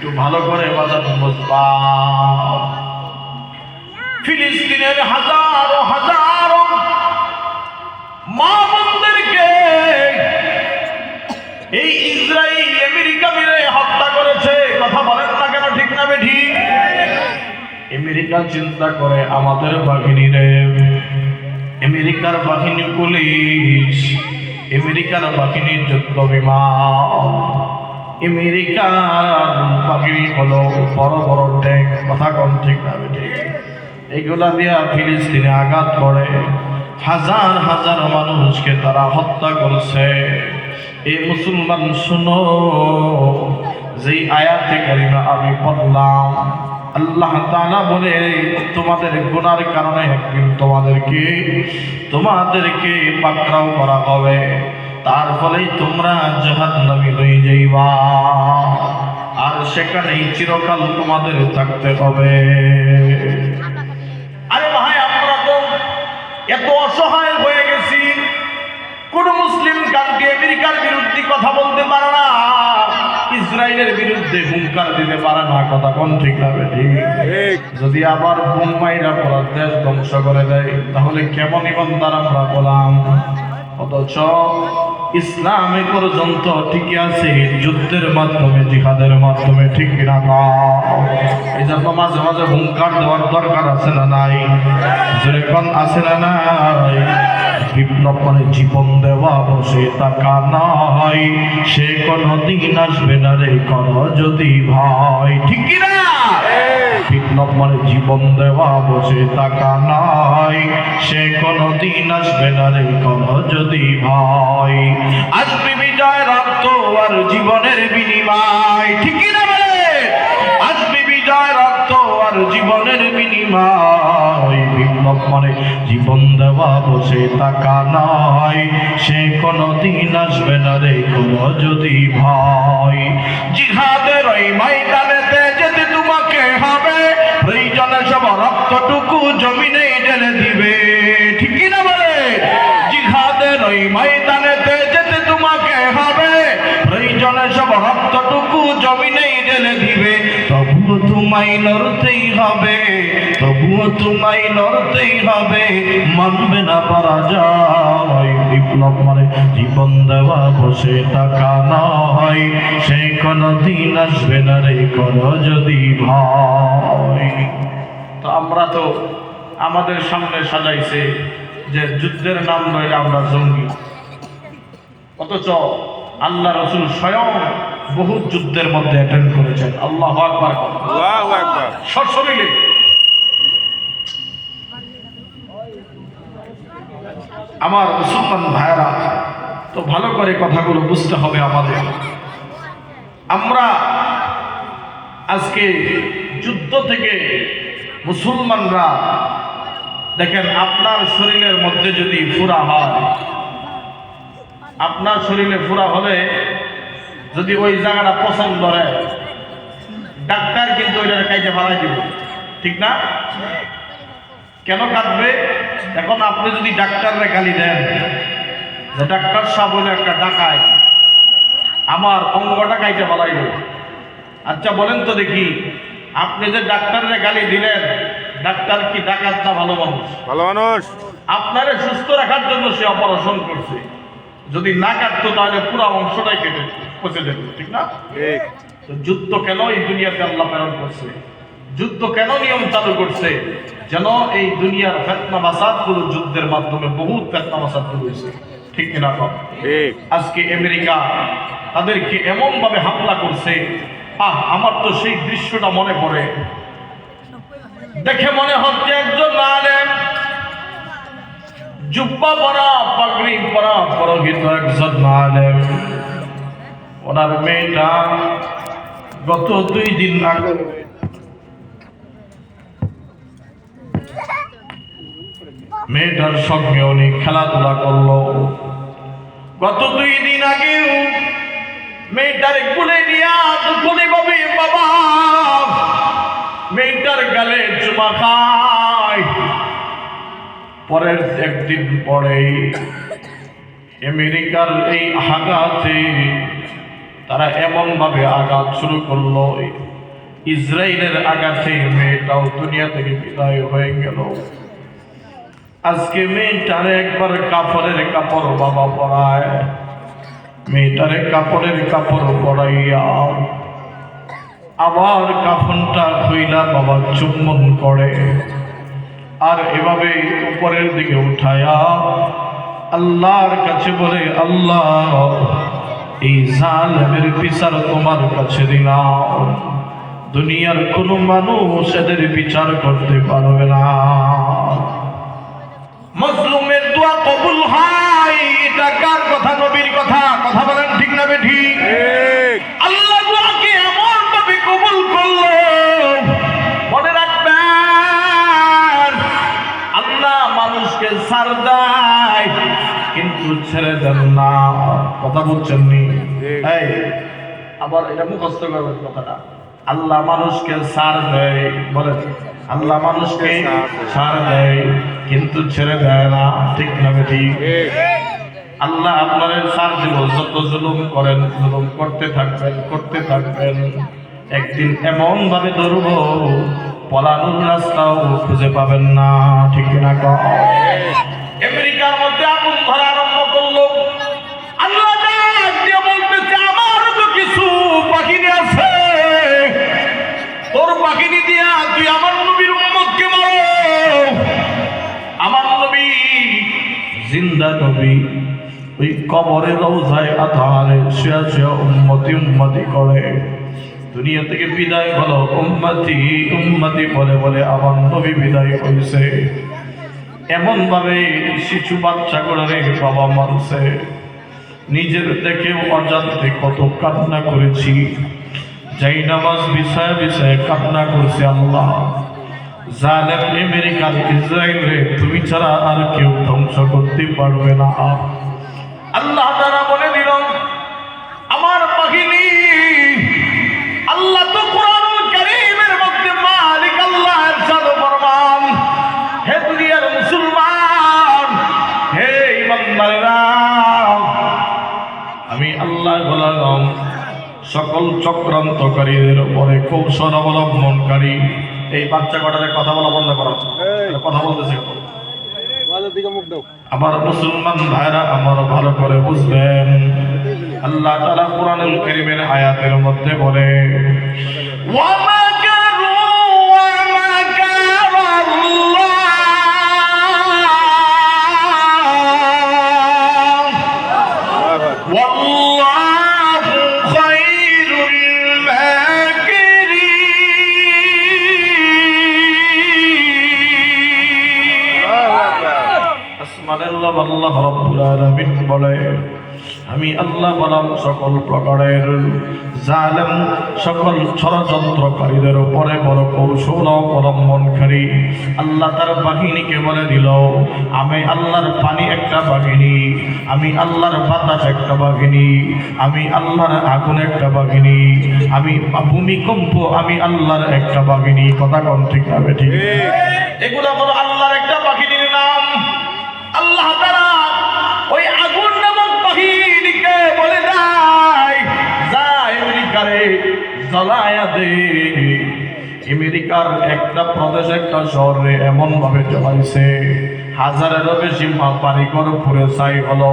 একটু ভালো করে বাজানো ফিলিস্তিনের হাজারো হাজারো মা বোনদেরকে এই ইসরায়েল আমেরিকা মিলে হত্যা করেছে। কথা বলেন না কেন, ঠিক না বেঠি? আমেরিকা চিন্তা করে আমাদের বাহিনী রে। আমেরিকার বাহিনী পুলিশ, আমেরিকার বাহিনী যুদ্ধ বিমান আমেরিকার বাহিনী হলো বড় বড় ট্যাঙ্ক, কথা কম ঠিক না বেঠি। এগুলা দিয়া ফিলিস্তিনে আঘাত করে। হাজার হাজার মানুষকে তারা হত্যা করছে। এই মুসলমান, শুনো, যেই আয়াতে কারিমা আমি পড়লাম, আল্লাহ তাআলা বলে, তোমাদের গুনার কারণে একদিন তোমাদেরকে তোমাদেরকে পাকড়াও করা হবে। তার ফলেই তোমরা জাহান্নামী হয়ে যাইবা। আর সেখানেই চিরকাল তোমাদের থাকতে হবে। আরে ভাই আমরা তো এত অসহায় হয়ে গেছি। কোন মুসলিম কান্ট্রি আমেরিকার বিরুদ্ধে কথা বলতে পারে না। ইসরায়েলের বিরুদ্ধে হুঙ্কার দিতে পারে না। কথা কোন ঠিক হবে ঠিক? যদি আবার বোম্বাইরা পড়ার দেশ ধ্বংস করে দেয় তাহলে কেমন ইমানদার আমরা বলাম? অথচ ইসলাম পর্যন্ত ঠিকই আছে, যুদ্ধের মাধ্যমে, জিহাদের মাধ্যমে, ঠিক কিনা কও? এই জন্য মাঝে মাঝে হুঙ্কার দেওয়ার দরকার আছে না নাই? যেরকম আছে না নাই? বিপ্লব মানে জীবন দেওয়া বসে টাকা নাই। সে কোনো দিন আসবে না রে কর যদি ভাই, ঠিক কি না বিপ্লব মানে জীবন দেওয়া বসে টাকা নাই। সে কোনো দিন আসবে না রে কর যদি ভাই। আসবে বিজয় রক্ত আর জীবনের বিনিময়। ঠিক কি না বলে? আসবে বিজয় রক্ত আর জীবনের বিনিময়। বিপ্লব মানে জীবন দেওয়া বসে টাকা নয় সে কোনো দিন আসবে না রে কোনো যদি ভয় জিহাদের ওই ময়দানেতে যেতে সব রক্তটুকু জমিনে ঢেলে দিবে, ঠিক না বলে? জিহাদের ওই ময়দানেতে যেতে তোমাকে হবে। প্রয়োজনে সব রক্তটুকু জমিনে ঢেলে দিবে, তবুও তোমায় লড়তেই হবে, তবুও তোমায় লড়তেই হবে। মানবে না পারা যায় বিপ্লব মানে জীবন দেওয়া বসে টাকা নয়। সে কোনো দিন আসবে না রে কর যদি ভয়। তো আমরা তো আমাদের সামনে সাজাইছে যে যুদ্ধের নাম নয় আমরা জঙ্গি। অথচ আল্লাহ রসুল স্বয়ং বহু যুদ্ধের মধ্যে অ্যাটেন্ড করেছেন। আল্লাহু আকবার। সশরীরে আমার মুসলমান ভাইরা তো ভালো করে কথাগুলো বুঝতে হবে আমাদের। আমরা আজকে যুদ্ধ থেকে মুসলমানরা, দেখেন আপনার শরীরের মধ্যে যদি ফুরা হয়, আপনার শরীরে ফুরা হলে যদি ওই জায়গাটা পছন্দ করে, ডাক্তার কিন্তু ওইটার কাইতে ফালাই দিব। ঠিক না? কেন কাটবে এখন আপনি যদি ডাক্তাররে গালি দেন, যে ডাক্তার সাহেব একটা ডাকায় আমার অঙ্গটা কাইতে ভালাই দেব। আচ্ছা বলেন তো দেখি। আপনি যে ডাক্তাররে গালি দিলেন ডাক্তার কি ডাকাত না ভালো মানুষ? ভালো মানুষ। আপনারে সুস্থ রাখার জন্য সে অপারেশন করছে। যদি না কাটতো তাহলে পুরো অংশটাই কেটে পচে যেত ঠিক না? যুদ্ধ কেন এই দুনিয়াতে আল্লাহ প্রেরণ করছে? যুদ্ধ কেন নিয়ম চালু করছে? যেন এই দুনিয়ার ফেতনা বাসাদগুলো যুদ্ধের মাধ্যমে বহুত ফেতনা বাসাদ হয়েছে। ঠিক কিনা আজকে আমেরিকা তাদেরকে এমন ভাবে হামলা করছে আহ, আমার তো সেই দৃশ্যটা মনে পড়ে। দেখে মনে হচ্ছে একজন আলেম। জুব্বা পরা, পাগড়ি পরা, পরহিত একজন আলেম। ওনার মেয়েটা গত দুই দিন আগে মেয়েটার সঙ্গে উনি খেলাধুলা করল। গত দুই দিন আগেও মেয়েটার কুলে নিয়া দুপুরে ভাবে বাবা। মেয়েটার গালে চুমা খায়। পরের একদিন পরে আমেরিকার এই আঘাতে তারা এমনভাবে আঘাত শুরু করল, ইসরায়েলের আঘাতে মেয়েটাও দুনিয়া থেকে বিদায় হয়ে গেল। আজকে মেয়েটারে একবার কাপড়ের কাপড় বাবা পরায়। মেয়েটারে কাপড়ের কাপড় পরাইয়া। আবার কাফনটা খুইলা বাবা চুম্বন করে। আর এভাবে উপরের দিকে উঠায়া আল্লাহর কাছে বলে, আল্লাহ, এই জালেমের বিচার তোমার কাছে দিলাম। দুনিয়ার কোনো মানুষ এদের বিচার করতে পারবে না। মুখস্থ করবেন কথাটা। আল্লাহ মানুষকে সার দেয় বলে আল্লাহ মানুষকে সার দেয় কিন্তু ছেড়ে দেয় না। ঠিক না ঠিক আল্লাহ আপনার সার দিব। যত জুলুম করেন জুলুম করতে থাকবেন করতে থাকবেন। একদিন এমন ভাবে ধরব পলানোর রাস্তাও খুঁজে পাবেন না। ঠিক না কও? আমেরিকার মধ্যে নবী। ওই কবরে রৌজায় আধারে শুয়া শুয়া উম্মতি উম্মতি করে। দুনিয়া থেকে বিদায় হলো উম্মতি উম্মতি বলে বলে আমার নবী বিদায় হয়েছে। এমন ভাবে শিশু বাচ্চা করে বাবা মানছে। নিজের দেখে অজান্তে কত কান্না করেছি। যাই নামাজ বিষয়ে বিষয়ে কান্না করছে আল্লাহ। জালেম আমেরিকান ইসরায়েল তুমি ছাড়া আর কেউ ধ্বংস করতে পারবে না। আল্লাহ তারা বলে দিল, আমার বাহিনী, আল্লাহ তো কোরআনুল কারীমের মধ্যে মালিক, আল্লাহ ইরশাদ ফরমান। হে দুনিয়ার মুসলমান, হে ইমানদারেরা আমি আল্লাহ বললাম সকল চক্রান্তকারীদের উপরে কৌশল অবলম্বনকারী এই বাচ্চা কটারে কথা বলা বন্ধ করো। কথা বলতেছে। আমার মুসলমান ভাইরা আমার ভালো করে বুঝবেন। আল্লাহ তারা কোরআনুল করিমের আয়াতের মধ্যে বলে আমি আল্লাহ বলাম সকল প্রকারের জালেম সকল ষড়যন্ত্রকারীদের উপরে বড় কৌশল অবলম্বনকারী আল্লাহ তার বাহিনীকে বলে দিল আমি আল্লাহর পানি একটা বাহিনী আমি আল্লাহর বাতাস একটা বাহিনী আমি আল্লাহর আগুন একটা বাহিনী আমি ভূমিকম্প আমি আল্লাহর একটা বাহিনী। কথা কন ঠিক হবে ঠিক? এগুলো বলো আল্লাহর একটা আমেরিকার একটা প্রদেশ, একটা শহরে এমন ভাবে জ্বলাইছে হাজারেরও বেশি বাড়িঘর পুরে চাই হলো।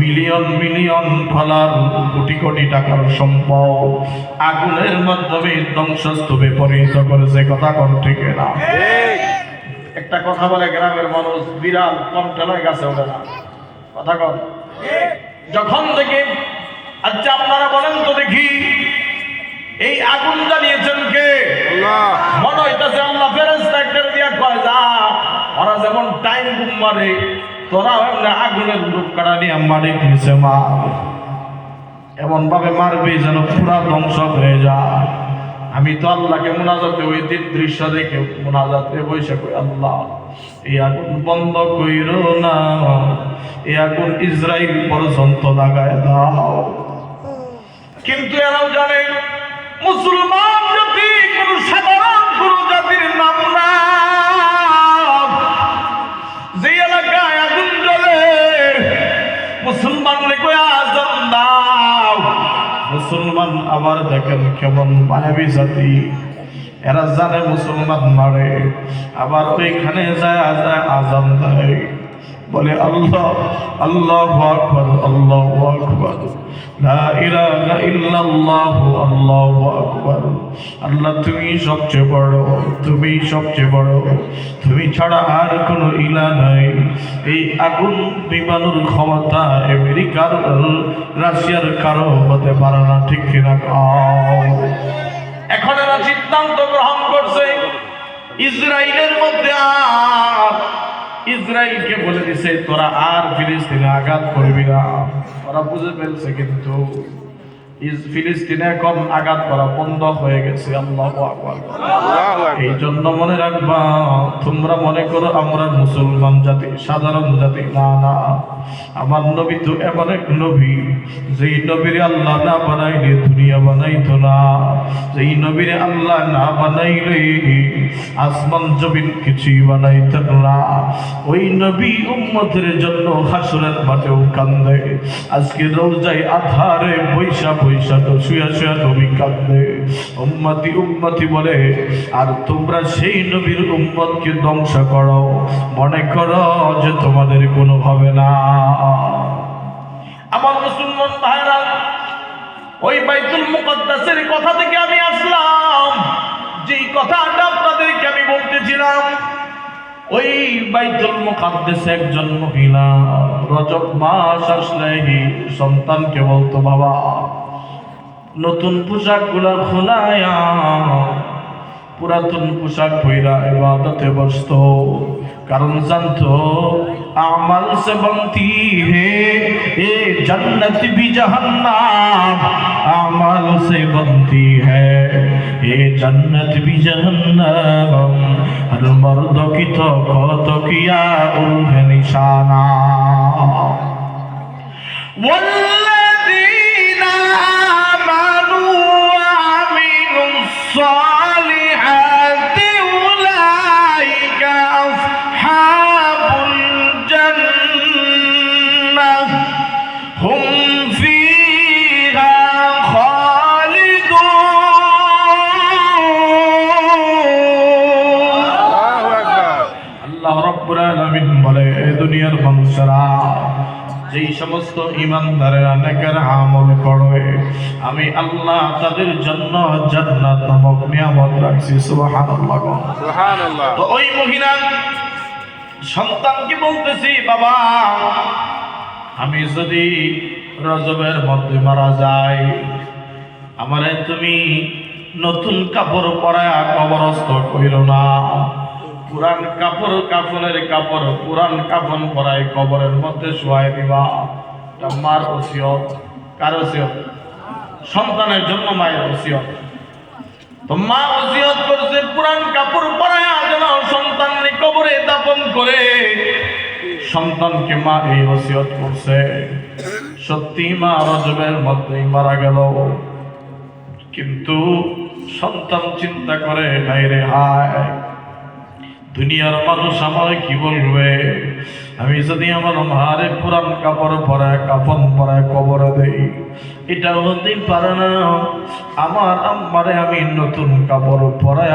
Million million dollar, crore crore টাকার সম্পদ। আগুনের মাধ্যমে ধ্বংসস্তূপে পরিণত করেছে, কথা কোন ঠিক না। একটা কথা বলে, গ্রামের মানুষ বিড়াল কমটেলায় গাছে ওঠে না। কথা কন? যখন থেকে আচ্ছা আপনারা বলেন তো দেখি। এই আগুন জ্বালিয়েছেন কে আল্লাহ। মনে হইতেছে আল্লাহ ফেরেস্তা একটা দিয়া কয় যা ওরা যেমন টাইম বুম মারে তোরা আগুনের রূপ কাটা নিয়ে মারে নিচে মা। এমন ভাবে মারবে যেন পুরা ধ্বংস হয়ে যায়। আমি তো আল্লাহকে মোনাজাতে ওই দিন দৃশ্য দেখে মোনাজাতে বসে কই আল্লাহ এই আগুন বন্ধ কইর না এই আগুন ইসরায়েল পর্যন্ত লাগায় দাও। কিন্তু এরাও জানে মুসলমান জাতি কোন সাধারণ কোন জাতির নাম না যে এলাকায় আগুন জ্বলে আজান দাও। মুসলমান আবার দেখেন কেমন মায়াবী জাতি। এরা জানে মুসলমান মারে, আবার ওইখানে যায় যায় আজান দেয়। বলে আল্লাহ আল্লাহ আকবর আল্লাহ আকবর। আল্লাহু তুমি সবচেয়ে বড়, তুমি সবচেয়ে বড়। তুমি ছাড়া আর কোনো ইলা নাই। এই আগুন বিমানের ক্ষমতা আমেরিকার, রাশিয়ার কারও হতে পারে না, ঠিক কিনা এখন এরা সিদ্ধান্ত গ্রহণ করছে, ইসরায়েলের মধ্যে ইসরায়েলকে বলে দিছে তোরা আর ফিলিস্তিনে আঘাত করবি না। ওরা বুঝে ফেলছে কিন্তু ফিলিস্তিনে এখন আঘাত করা বন্ধ হয়ে গেছে আল্লাহ এই জন্য মনে রাখবা তোমরা মনে করো আমরা মুসলমান জাতি সাধারণ জাতি। না না আমার নবী তো এমন এক নবী যেই নবীর আল্লাহ না বানাইলে দুনিয়া বানাইতো না। যেই নবীর আল্লাহ না বানাইলে আসমান জমিন কিছুই বানাইত না। ওই নবী উম্মতের জন্য হাসুরের মাঠেও কান্দে। আজকে রোজায় আধারে বৈশা তো শুয়া শুয়া নবী উম্মতি বলে, আর তোমরা সেই নবীর উম্মতকে ধ্বংস করো। মনে করো যে তোমাদের কোনো হবে না। আমার মুসলমান ভাইরা, ওই বাইতুল মুকদ্দাসের কথা থেকে আমি আসলাম। যেই কথাটা আপনাদেরকে আমি বলতেছিলাম, ওই বাইতুল মুকাদ্দাসে একজন মহিলা, রজব মাস আসলেই সন্তানকে বলতো, বাবা নতুন পোশাকগুলা পুরাতন পোশাক পইরা ইবাদতে ব্যস্ত কারণ জানত, আমাল সে বন্তি হে, এ জন্নত বি জাহান্নাম। আমাল সে বন্তি হে, এ জন্নত বি জাহান্নাম। হর মর্দ কি তো কত কিয়া উহে নিশানা। والله দুনিয়ার মানুষরা যেই সমস্ত ইমানদারেরা নেকের আমল করে আমি আল্লাহ তাদের জন্য জান্নাত নামক নিয়ামত রাখছি সুবহানাল্লাহ সুবহানাল্লাহ। তো ওই মহিলা সন্তানকে বলতেছি বাবা আমি যদি রজবের মধ্যে মারা যাই আমারে তুমি নতুন কাপড় পরায়া কবরস্থ কইল না। পুরান কাপড় কাফনের কাপড় পুরান কাফন পরায় কবরের মধ্যে শোয়াই দিবা। মার ওসিয়ত, কার ওসিয়ত? সন্তানের জন্য মায়ের ওসিয়ত। তো মা ওসিয়ত করছে পুরান কাপড় পরায়া যেন সন্তানকে কবরে দাপন করে। সন্তানকে মা এই ওসিয়ত করছে। সত্যি মা রজবের মধ্যেই মারা গেল। কিন্তু সন্তান চিন্তা করে, নাই রে, হায়। দুনিয়ার মানুষ আমার কি বলবে? আমি যদি আমার মারে পুরান কাপড় পরায় কাপন পরায় কবর দেই এটা হতেই পারে না। আমার আমারে আমি নতুন কাপড় পরায়